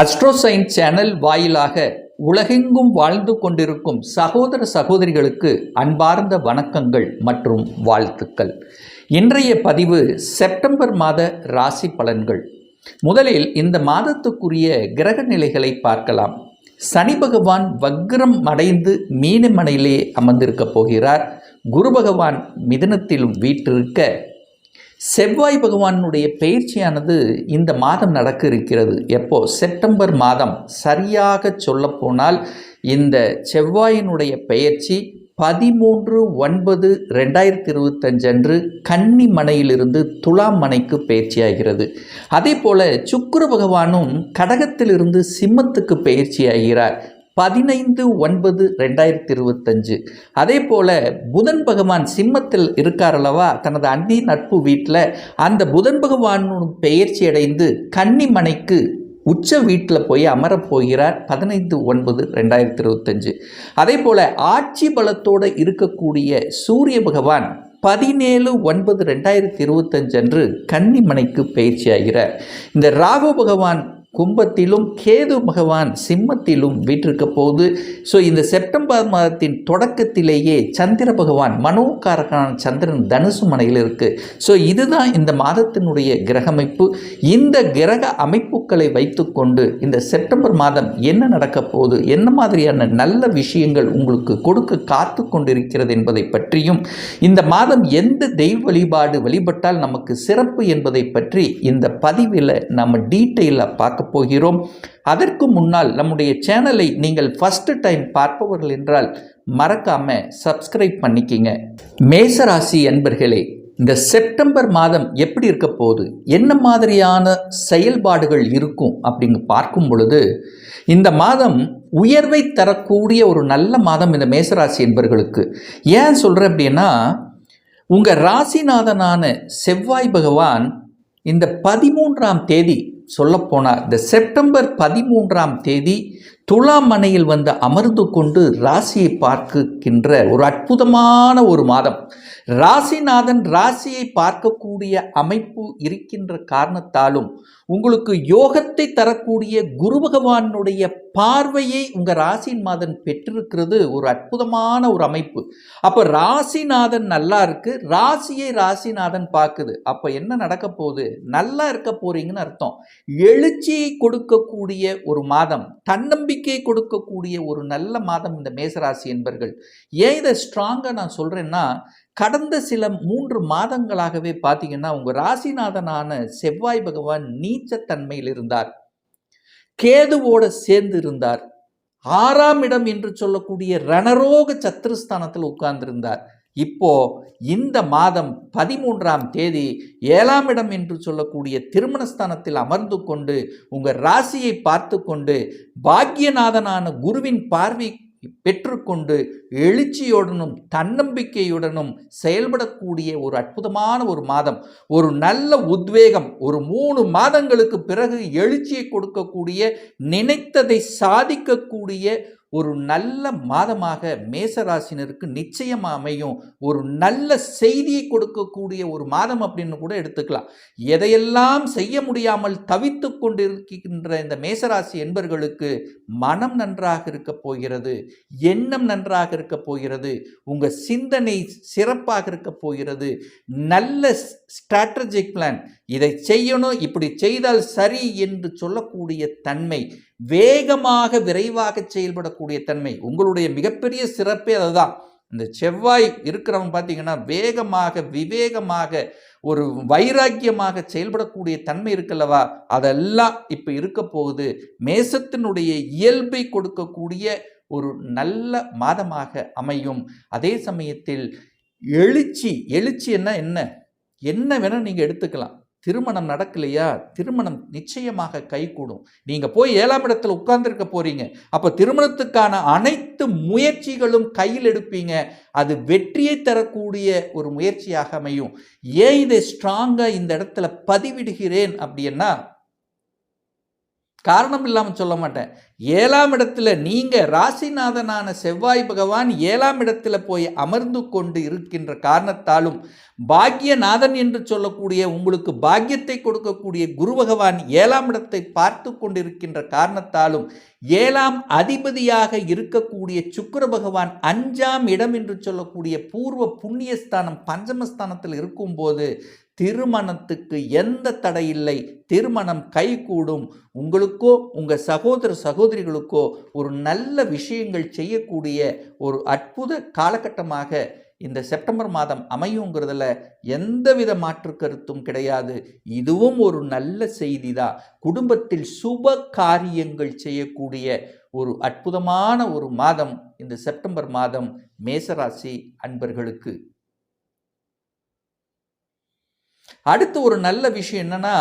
அஸ்ட்ரோசைன் channel வாயிலாக உலகெங்கும் வாழ்ந்து கொண்டிருக்கும் சகோதர சகோதரிகளுக்கு அன்பார்ந்த வணக்கங்கள் மற்றும் வாழ்த்துக்கள். இன்றைய பதிவு செப்டம்பர் மாத ராசி பலன்கள். முதலில் இந்த மாதத்துக்குரிய கிரக நிலைகளை பார்க்கலாம். சனி பகவான் வக்ரம் அடைந்து மீனமனையிலே அமர்ந்திருக்கப் போகிறார். குரு பகவான் மிதனத்திலும் வீற்றிருக்க செவ்வாய் பகவானுடைய பயிற்சியானது இந்த மாதம் நடக்க இருக்கிறது எப்போ? செப்டம்பர் மாதம். சரியாக சொல்லப்போனால் இந்த செவ்வாயினுடைய பயிற்சி பதிமூன்று ஒன்பது ரெண்டாயிரத்தி இருபத்தஞ்சு அன்று கன்னி மனையிலிருந்து துலாம் மனைக்கு பயிற்சியாகிறது. அதே போல் சுக்குரு பகவானும் கடகத்திலிருந்து சிம்மத்துக்கு பயிற்சியாகிறார். பதினைந்து ஒன்பது ரெண்டாயிரத்தி இருபத்தஞ்சு அதே போல் புதன் பகவான் சிம்மத்தில் இருக்கார் அல்லவா? தனது அந்தி நட்பு வீட்டில் அந்த புதன் பகவானும் பெயர்ச்சி அடைந்து கன்னிமனைக்கு உச்ச வீட்டில் போய் அமரப் போகிறார் பதினைந்து ஒன்பது ரெண்டாயிரத்தி இருபத்தஞ்சு அதே போல் ஆட்சி பலத்தோடு இருக்கக்கூடிய சூரிய பகவான் பதினேழு ஒன்பது ரெண்டாயிரத்தி இருபத்தஞ்சு அன்று கன்னிமனைக்கு பயிற்சியாகிறார் இந்த ராகு பகவான் கும்பத்திலும் கேது பகவான் சிம்மத்திலும் வீற்றிருக்க போது ஸோ இந்த செப்டம்பர் மாதத்தின் தொடக்கத்திலேயே சந்திர பகவான் மனோகாரகான சந்திரன் தனுசு மனையில் இருக்குது ஸோ இதுதான் இந்த மாதத்தினுடைய கிரகமைப்பு. இந்த கிரக அமைப்புகளை வைத்துக்கொண்டு இந்த செப்டம்பர் மாதம் என்ன நடக்க போகுது என்ன மாதிரியான நல்ல விஷயங்கள் உங்களுக்கு கொடுக்க காத்து கொண்டிருக்கிறது என்பதை பற்றியும் இந்த மாதம் எந்த தெய்வ வழிபாடு வழிபட்டால் நமக்கு சிறப்பு என்பதை பற்றி இந்த பதிவில் நம்ம டீட்டெயிலாக பார்க்க போகிறோம். அதற்கு முன்னால் நம்முடைய சேனலை நீங்கள் ஃபஸ்ட்டு டைம் பார்ப்பவர்கள் என்றால் மறக்காமல் சப்ஸ்கிரைப் பண்ணிக்கிங்க. மேசராசி என்பர்களே இந்த செப்டம்பர் மாதம் எப்படி இருக்க போகுது? என்ன மாதிரியான செயல்பாடுகள் இருக்கும் அப்படிங்க பார்க்கும் பொழுது இந்த மாதம் உயர்வை தரக்கூடிய ஒரு நல்ல மாதம் இந்த மேசராசி என்பர்களுக்கு. ஏன் சொல்கிறேன் அப்படின்னா உங்கள் ராசிநாதனான செவ்வாய் பகவான் இந்த பதிமூன்றாம் தேதி சொல்லப்போனால் இந்த செப்டம்பர் பதிமூன்றாம் தேதி துலாம் மனையில் வந்து அமர்ந்து கொண்டு ராசியை பார்க்கின்ற ஒரு அற்புதமான ஒரு மாதம். ராசிநாதன் ராசியை பார்க்கக்கூடிய அமைப்பு இருக்கின்ற காரணத்தாலும் உங்களுக்கு யோகத்தை தரக்கூடிய குரு பகவானுடைய பார்வையை உங்கள் ராசியின் மாதன் பெற்றிருக்கிறது ஒரு அற்புதமான ஒரு அமைப்பு. அப்போ ராசிநாதன் நல்லா இருக்கு ராசியை ராசிநாதன் பார்க்குது. அப்போ என்ன நடக்க போகுது? நல்லா இருக்க போறீங்கன்னு அர்த்தம். எழுச்சியை கொடுக்கக்கூடிய ஒரு மாதம். தன்னம்பி நம்பிக்கை கொடுக்கக்கூடிய ஒரு நல்ல மாதம் இந்த மேசராசி என்பர்கள். ஏன் இதை ஸ்ட்ராங்காக நான் சொல்கிறேன்னா கடந்த சில மூன்று மாதங்களாகவே பார்த்தீங்கன்னா உங்கள் ராசிநாதனான செவ்வாய் பகவான் நீச்சத்தன்மையில் இருந்தார். கேதுவோட சேர்ந்து இருந்தார். ஆறாம் இடம் என்று சொல்லக்கூடிய ரணரோக சத்ருஸ்தானத்தில் உட்கார்ந்திருந்தார். இப்போ இந்த மாதம் பதிமூன்றாம் தேதி ஏழாம் இடம் என்று சொல்லக்கூடிய திருமணஸ்தானத்தில் அமர்ந்து கொண்டு உங்கள் ராசியை பார்த்து கொண்டு பாக்யநாதனான குருவின் பார்வை பெற்றுக்கொண்டு எழுச்சியுடனும் தன்னம்பிக்கையுடனும் செயல்படக்கூடிய ஒரு அற்புதமான ஒரு மாதம். ஒரு நல்ல உத்வேகம் ஒரு மூணு மாதங்களுக்கு பிறகு எழுச்சியை கொடுக்கக்கூடிய நினைத்ததை சாதிக்கக்கூடிய ஒரு நல்ல மாதமாக மேசராசினருக்கு நிச்சயம் அமையும். ஒரு நல்ல செய்தியை கொடுக்கக்கூடிய ஒரு மாதம் அப்படின்னு கூட எடுத்துக்கலாம். எதையெல்லாம் செய்ய முடியாமல் தவித்து கொண்டிருக்கின்ற இந்த மேசராசி என்பர்களுக்கு மனம் நன்றாக இருக்க போகிறது. எண்ணம் நன்றாக இருக்க போகிறது. உங்கள் சிந்தனை சிறப்பாக இருக்க போகிறது. நல்ல ஸ்ட்ராட்டஜிக் பிளான் இதை செய்யணும் இப்படி செய்தால் சரி என்று சொல்லக்கூடிய தன்மை. வேகமாக விரைவாக செயல்படக்கூடிய தன்மை உங்களுடைய மிகப்பெரிய சிறப்பே அதுதான். இந்த செவ்வாய் இருக்கிறவங்க பார்த்தீங்கன்னா வேகமாக விவேகமாக ஒரு வைராக்கியமாக செயல்படக்கூடிய தன்மை இருக்குல்லவா? அதெல்லாம் இப்போ இருக்க போகுது. மேசத்தினுடைய இயல்பை கொடுக்கக்கூடிய ஒரு நல்ல மாதமாக அமையும். அதே சமயத்தில் எழுச்சி எழுச்சி என்ன? என்ன என்ன வேணால் நீங்கள் எடுத்துக்கலாம். திருமணம் நடக்கலையா? திருமணம் நிச்சயமாக கைகூடும். நீங்கள் போய் ஏழாம் இடத்துல உட்கார்ந்துருக்க போகிறீங்க அப்போ திருமணத்துக்கான அனைத்து முயற்சிகளும் கையில் எடுப்பீங்க. அது வெற்றியை தரக்கூடிய ஒரு முயற்சியாக அமையும். ஏன் இதை ஸ்ட்ராங்காக இந்த இடத்துல பதிவிடுகிறேன் அப்படின்னா காரணம் இல்லாமல் சொல்ல மாட்டேன். ஏழாம் இடத்துல நீங்கள் ராசிநாதனான செவ்வாய் பகவான் ஏழாம் இடத்துல போய் அமர்ந்து கொண்டு இருக்கின்ற காரணத்தாலும் பாக்யநாதன் என்று சொல்லக்கூடிய உங்களுக்கு பாக்கியத்தை கொடுக்கக்கூடிய குரு பகவான் ஏழாம் இடத்தை பார்த்து கொண்டிருக்கின்ற காரணத்தாலும் ஏழாம் அதிபதியாக இருக்கக்கூடிய சுக்கர பகவான் அஞ்சாம் இடம் என்று சொல்லக்கூடிய பூர்வ புண்ணியஸ்தானம் பஞ்சமஸ்தானத்தில் இருக்கும்போது திருமணத்துக்கு எந்த தடையில்லை. திருமணம் கைகூடும். உங்களுக்கோ உங்கள் சகோதர சகோதரிகளுக்கோ ஒரு நல்ல விஷயங்கள் செய்யக்கூடிய ஒரு அற்புத காலகட்டமாக இந்த செப்டம்பர் மாதம் அமையுங்கிறதுல எந்தவித மாற்று கருத்தும் கிடையாது. இதுவும் ஒரு நல்ல செய்தி தான் குடும்பத்தில் சுப காரியங்கள் செய்யக்கூடிய ஒரு அற்புதமான ஒரு மாதம் இந்த செப்டம்பர் மாதம் மேசராசி அன்பர்களுக்கு. அடுத்து ஒரு நல்ல விஷயம் என்னன்னா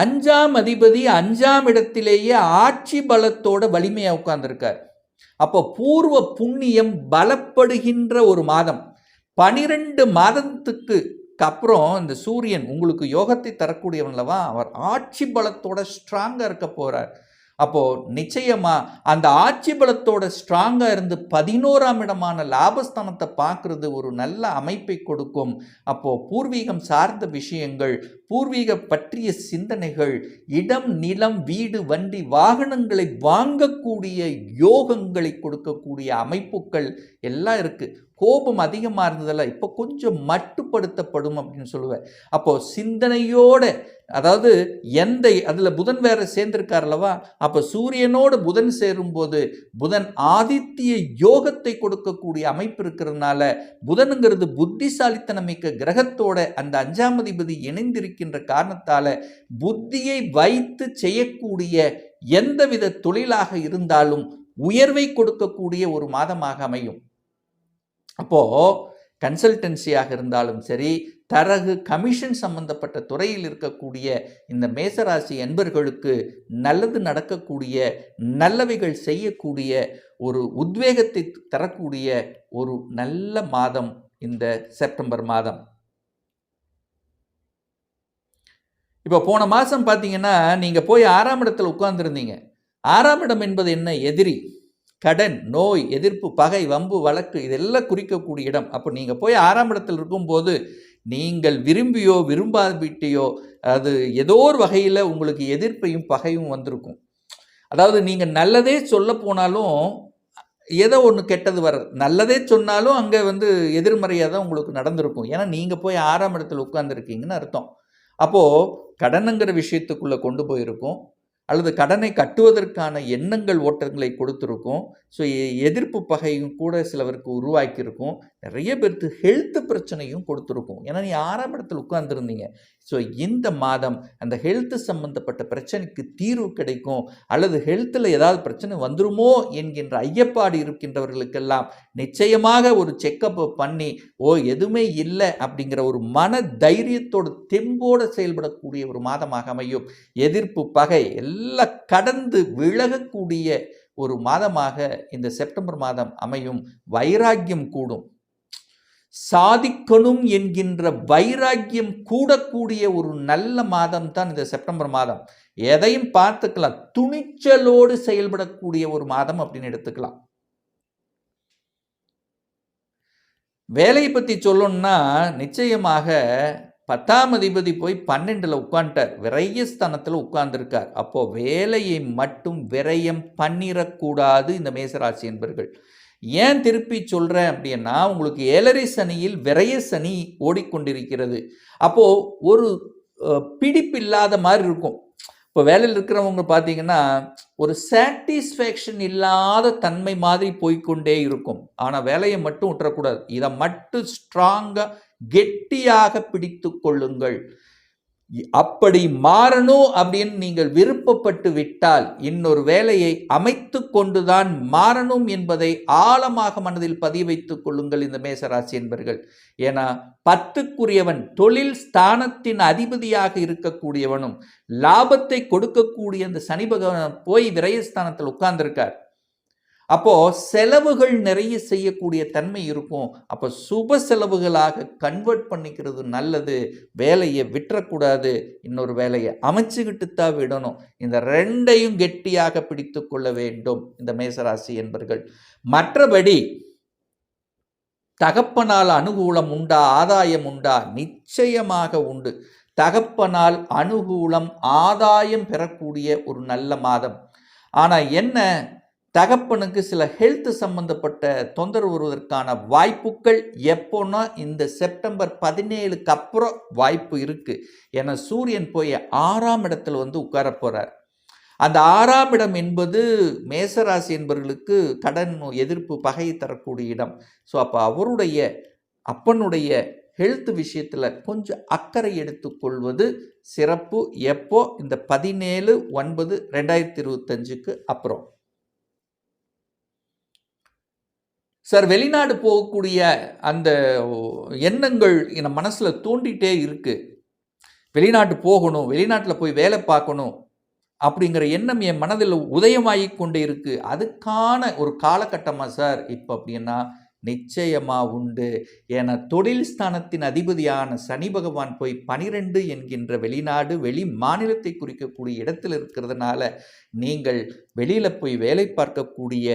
அஞ்சாம் அதிபதி அஞ்சாம் இடத்திலேயே ஆட்சி பலத்தோட வலிமையாக உட்கார்ந்துருக்கார். அப்போ பூர்வ புண்ணியம் பலப்படுகின்ற ஒரு மாதம். பனிரெண்டு மாதத்துக்கு அப்புறம் இந்த சூரியன் உங்களுக்கு யோகத்தை தரக்கூடியவன்லவா அவர் ஆட்சி பலத்தோட ஸ்ட்ராங்காக இருக்க போகிறார் அப்போது நிச்சயமாக அந்த ஆட்சி பலத்தோட ஸ்ட்ராங்காக இருந்து பதினோராம் இடமான லாபஸ்தானத்தை பார்க்குறது ஒரு நல்ல அமைப்பை கொடுக்கும். அப்போது பூர்வீகம் சார்ந்த விஷயங்கள் பூர்வீக பற்றிய சிந்தனைகள் இடம் நிலம் வீடு வண்டி வாகனங்களை வாங்கக்கூடிய யோகங்களை கொடுக்கக்கூடிய அமைப்புகள் எல்லாம் இருக்குது கோபம் அதிகமாக இருந்ததில்ல இப்போ கொஞ்சம் மட்டுப்படுத்தப்படும் அப்படின்னு சொல்லுவேன். அப்போது சிந்தனையோடு அதாவது எந்த அதில் புதன் வேற சேர்ந்திருக்கார் அல்லவா? அப்போ சூரியனோடு புதன் சேரும்போது புதன் ஆதித்ய யோகத்தை கொடுக்கக்கூடிய அமைப்பு இருக்கிறதுனால புதனுங்கிறது புத்திசாலித்தனமிக்க கிரகத்தோட அந்த அஞ்சாம் அதிபதி இணைந்திருக்கின்ற காரணத்தால் புத்தியை வைத்து செய்யக்கூடிய எந்தவித தொழிலாக இருந்தாலும் உயர்வை கொடுக்கக்கூடிய ஒரு மாதமாக அமையும். அப்போது கன்சல்டன்சியாக இருந்தாலும் சரி தரகு கமிஷன் சம்பந்தப்பட்ட துறையில் இருக்கக்கூடிய இந்த மேசராசி என்பர்களுக்கு நல்லது நடக்கக்கூடிய நல்லவைகள் செய்யக்கூடிய ஒரு உத்வேகத்தை தரக்கூடிய ஒரு நல்ல மாதம் இந்த செப்டம்பர் மாதம். இப்போ போன மாதம் பார்த்தீங்கன்னா நீங்கள் போய் ஆறாம் இடத்துல உட்கார்ந்துருந்தீங்க. ஆறாம் இடம் என்பது என்ன? எதிரி. கடன் நோய் எதிர்ப்பு பகை வம்பு வழக்கு இதெல்லாம் குறிக்கக்கூடிய இடம். அப்போ நீங்கள் போய் ஆறாம் இடத்தில் இருக்கும்போது நீங்கள் விரும்பியோ விரும்பாவிட்டையோ அது ஏதோ ஒரு வகையில் உங்களுக்கு எதிர்ப்பையும் பகையும் வந்திருக்கும். அதாவது நீங்கள் நல்லதே சொல்ல போனாலும் ஏதோ ஒன்று கெட்டது வர நல்லதே சொன்னாலும் அங்கே வந்து எதிர்மறையாக தான் உங்களுக்கு நடந்திருக்கும். ஏன்னா நீங்கள் போய் ஆறாம் இடத்துல உட்காந்துருக்கீங்கன்னு அர்த்தம். அப்போது கடனுங்கிற விஷயத்துக்குள்ளே கொண்டு போயிருக்கும். அல்லது கடனை கட்டுவதற்கான எண்ணங்கள் ஓட்டங்களை கொடுத்துருக்கும். ஸோ எதிர்ப்பு பகையும் கூட சிலவருக்கு உருவாக்கியிருக்கும். நிறைய பேருக்கு ஹெல்த் பிரச்சனையும் கொடுத்துருக்கும். ஏன்னா நீ ஆறாம் இடத்துல உட்கார்ந்துருந்தீங்க. ஸோ இந்த மாதம் அந்த ஹெல்த் சம்மந்தப்பட்ட பிரச்சனைக்கு தீர்வு கிடைக்கும். அல்லது ஹெல்த்தில் ஏதாவது பிரச்சனை வந்துருமோ என்கின்ற ஐயப்பாடு இருக்கின்றவர்களுக்கெல்லாம் நிச்சயமாக ஒரு செக்கப் பண்ணி ஓ எதுவுமே இல்லை அப்படிங்கிற ஒரு மன தைரியத்தோடு தெம்போடு செயல்படக்கூடிய ஒரு மாதமாக அமையும். எதிர்ப்பு பகை எல்லாம் கடந்து விலகக்கூடிய ஒரு மாதமாக இந்த செப்டம்பர் மாதம் அமையும். வைராக்கியம் கூடும். சாதிக்கணும் என்கின்ற வைராக்கியம் கூடக்கூடிய ஒரு நல்ல மாதம் தான் இந்த செப்டம்பர் மாதம். எதையும் பார்த்துக்கலாம். துணிச்சலோடு செயல்படக்கூடிய ஒரு மாதம் அப்படின்னு எடுத்துக்கலாம். வேலையை பற்றி சொல்லணும்னா நிச்சயமாக பத்தாம் அதிபதி போய் பன்னெண்டில் உட்காந்துட்டார் விரயஸ்தானத்தில் உட்கார்ந்துருக்கார். அப்போது வேலையை மட்டும் விரயம் பண்ணிடக்கூடாது இந்த மேசராசி என்பர்கள். ஏன் திருப்பி சொல்கிறேன் அப்படின்னா உங்களுக்கு ஏழரை சனியில் விரய சனி ஓடிக்கொண்டிருக்கிறது. அப்போது ஒரு பிடிப்பு இல்லாத மாதிரி இருக்கும். இப்போ வேலையில் இருக்கிறவங்க பார்த்தீங்கன்னா ஒரு சாட்டிஸ்ஃபேக்ஷன் இல்லாத தன்மை மாதிரி போய்கொண்டே இருக்கும். ஆனால் வேலையை மட்டும் விட்டுறக்கூடாது. இதை மட்டும் ஸ்ட்ராங்காக கெட்டியாக பிடித்து கொள்ளுங்கள். அப்படி மாறணும் அப்படின்னு நீங்கள் விருப்பப்பட்டு விட்டால் இன்னொரு வேலையை அமைத்து கொண்டுதான் மாறணும் என்பதை ஆழமாக மனதில் பதிய வைத்துக் கொள்ளுங்கள் இந்த மேசராசி என்பர்கள். ஏன்னா பத்துக்குரியவன் தொழில் ஸ்தானத்தின் அதிபதியாக இருக்கக்கூடியவனும் லாபத்தை கொடுக்கக்கூடிய அந்த சனி பகவான் போய் விரயஸ்தானத்தில் உட்கார்ந்திருக்கார். அப்போ செலவுகள் நிறைய செய்யக்கூடிய தன்மை இருக்கும். அப்போ சுப செலவுகளாக கன்வெர்ட் பண்ணிக்கிறது நல்லது. வேலையை விட்டுறக்கூடாது. இன்னொரு வேலையை அமைச்சுக்கிட்டு தான் விடணும். இந்த ரெண்டையும் கெட்டியாக பிடித்து கொள்ள வேண்டும். இந்த மேசராசி என்பர்கள். மற்றபடி தகப்பனால் அனுகூலம் உண்டா? ஆதாயம் உண்டா? நிச்சயமாக உண்டு. தகப்பனால் அனுகூலம் ஆதாயம் பெறக்கூடிய ஒரு நல்ல மாதம். ஆனால் என்ன? தகப்பனுக்கு சில ஹெல்த் சம்பந்தப்பட்ட தொந்தரவு வருவதற்கான வாய்ப்புகள் எப்போன்னா இந்த செப்டம்பர் பதினேழுக்கு அப்புறம் வாய்ப்பு இருக்குது ஏன்னா சூரியன் போய் ஆறாம் இடத்துல வந்து உட்கார போகிறார் அந்த ஆறாம் இடம் என்பது மேசராசி என்பவர்களுக்கு கடன் எதிர்ப்பு பகை தரக்கூடிய இடம். ஸோ அப்போ அவருடைய அப்பனுடைய ஹெல்த் விஷயத்தில் கொஞ்சம் அக்கறை எடுத்துக்கொள்வது சிறப்பு. எப்போ? இந்த பதினேழு ஒன்பது ரெண்டாயிரத்தி இருபத்தஞ்சுக்கு அப்புறம். சார் வெளிநாடு போகக்கூடிய அந்த எண்ணங்கள் என் மனசில் தூண்டிகிட்டே இருக்குது வெளிநாட்டு போகணும் வெளிநாட்டில் போய் வேலை பார்க்கணும் அப்படிங்கிற எண்ணம் என் மனதில் உதயமாகி கொண்டு இருக்குது அதுக்கான ஒரு காலகட்டமாக சார் இப்போ அப்படின்னா நிச்சயமாக உண்டு. என தொழில் ஸ்தானத்தின் அதிபதியான சனி பகவான் போய் பனிரெண்டு என்கின்ற வெளிநாடு வெளி மாநிலத்தை குறிக்கக்கூடிய இடத்தில் இருக்கிறதுனால நீங்கள் வெளியில் போய் வேலை பார்க்கக்கூடிய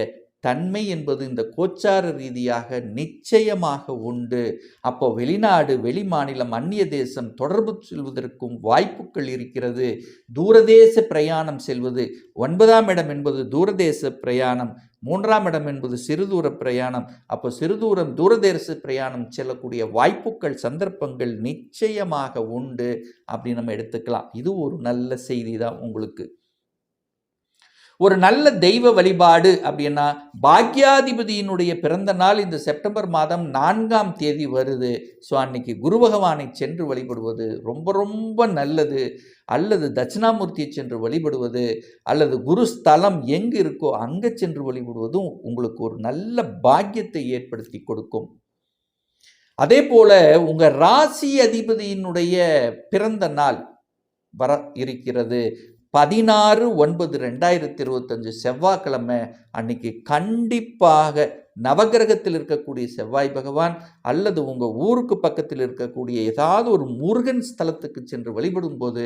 தன்மை என்பது இந்த கோச்சார ரீதியாக நிச்சயமாக உண்டு. அப்போ வெளிநாடு வெளி மாநிலம் அந்நிய தேசம் தொடர்பு செல்வதற்கும் வாய்ப்புகள் இருக்கிறது. தூரதேச பிரயாணம் செல்வது ஒன்பதாம் இடம் என்பது தூரதேச பிரயாணம் மூன்றாம் இடம் என்பது சிறுதூர பிரயாணம். அப்போ சிறுதூரம் தூரதேச பிரயாணம் செல்லக்கூடிய வாய்ப்புகள் சந்தர்ப்பங்கள் நிச்சயமாக உண்டு. அப்படின்னு நம்ம எடுத்துக்கலாம். இது ஒரு நல்ல செய்தி தான் உங்களுக்கு. ஒரு நல்ல தெய்வ வழிபாடு அப்படின்னா பாக்யாதிபதியினுடைய பிறந்த நாள் இந்த செப்டம்பர் மாதம் நான்காம் தேதி வருது. ஸோ அன்னைக்கு குரு பகவானை சென்று வழிபடுவது ரொம்ப ரொம்ப நல்லது. அல்லது தட்சிணாமூர்த்தியை சென்று வழிபடுவது அல்லது குரு ஸ்தலம் எங்கு இருக்கோ அங்கே சென்று வழிபடுவதும் உங்களுக்கு ஒரு நல்ல பாக்கியத்தை ஏற்படுத்தி கொடுக்கும். அதே போல் உங்கள் ராசி அதிபதியினுடைய பிறந்த நாள் வர இருக்கிறது. பதினாறு ஒன்பது ரெண்டாயிரத்தி இருபத்தஞ்சு செவ்வாய்க்கிழமை அன்னைக்கு கண்டிப்பாக நவகிரகத்தில் இருக்கக்கூடிய செவ்வாய் பகவான் அல்லது உங்கள் ஊருக்கு பக்கத்தில் இருக்கக்கூடிய ஏதாவது ஒரு முருகன் ஸ்தலத்துக்கு சென்று வழிபடும் போது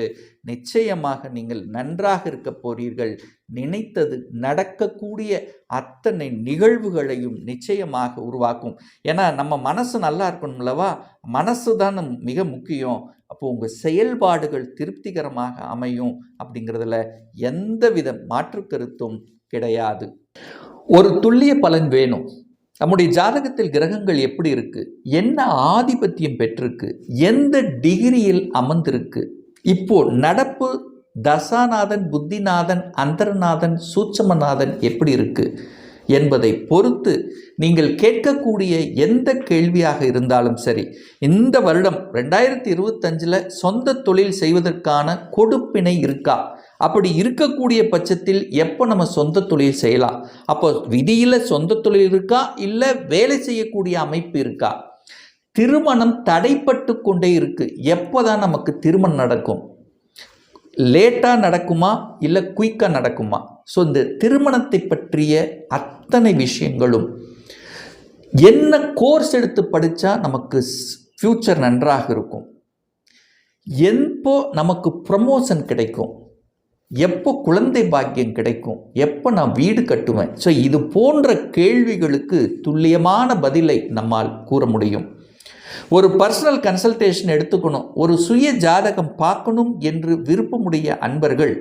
நிச்சயமாக நீங்கள் நன்றாக இருக்க போறீர்கள். நினைத்தது நடக்கக்கூடிய அத்தனை நிகழ்வுகளையும் நிச்சயமாக உருவாக்கும். ஏன்னா நம்ம மனசு நல்லா இருக்கணும்லவா மனசு தான் மிக முக்கியம். அப்போ உங்கள் செயல்பாடுகள் திருப்திகரமாக அமையும் அப்படிங்கிறதுல எந்தவித மாற்று கருத்தும் கிடையாது. ஒரு துல்லிய பலன் வேணும். நம்முடைய ஜாதகத்தில் கிரகங்கள் எப்படி இருக்கு? என்ன ஆதிபத்தியம் பெற்றிருக்கு? எந்த டிகிரியில் அமர்ந்திருக்கு? இப்போ நடப்பு தசாநாதன் புத்திநாதன் அந்தரநாதன் சூட்சமநாதன் எப்படி இருக்குது என்பதை பொறுத்து நீங்கள் கேட்கக்கூடிய எந்த கேள்வியாக இருந்தாலும் சரி இந்த வருடம் ரெண்டாயிரத்தி இருபத்தஞ்சில் சொந்த தொழில் செய்வதற்கான கொடுப்பினை இருக்கா? அப்படி இருக்கக்கூடிய பட்சத்தில் எப்போ நம்ம சொந்த தொழில் செய்யலாம்? அப்போ விதியில் சொந்த தொழில் இருக்கா? இல்லை வேலை செய்யக்கூடிய அமைப்பு இருக்கா? திருமணம் தடைப்பட்டு கொண்டே இருக்குது எப்போ தான் நமக்கு திருமணம் நடக்கும்? லேட்டாக நடக்குமா இல்லை குயிக்காக நடக்குமா? ஸோ இந்த திருமணத்தை பற்றிய அத்தனை விஷயங்களும் என்ன கோர்ஸ் எடுத்து படித்தா நமக்கு ஃப்யூச்சர் நன்றாக இருக்கும்? எப்போ நமக்கு ப்ரமோஷன் கிடைக்கும். எப்போ குழந்தை பாக்கியம் கிடைக்கும்? எப்போ நான் வீடு கட்டுவேன்? ஸோ இது போன்ற கேள்விகளுக்கு துல்லியமான பதிலை நம்மால் கூற முடியும். ஒரு பர்சனல் கன்சல்டேஷன் எடுத்துக்கணும். ஒரு சுய ஜாதகம் பார்க்கணும் என்று விருப்பமுடைய அன்பர்கள்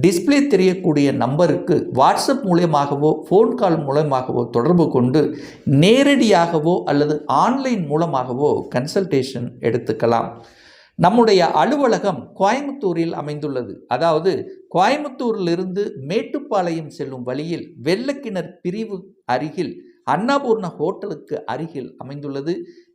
டிஸ்பிளே தெரியக்கூடிய நம்பருக்கு வாட்ஸ்அப் மூலயமாகவோ ஃபோன் கால் மூலமாகவோ தொடர்பு கொண்டு நேரடியாகவோ அல்லது ஆன்லைன் மூலமாகவோ கன்சல்டேஷன் எடுத்துக்கலாம். நம்முடைய அலுவலகம் கோயம்புத்தூரில் அமைந்துள்ளது. அதாவது கோயம்புத்தூரிலிருந்து மேட்டுப்பாளையம் செல்லும் வழியில் வெள்ளக்கிணர் பிரிவு அருகில் அன்னபூர்ண ஹோட்டலுக்கு அருகில் அமைந்துள்ளது.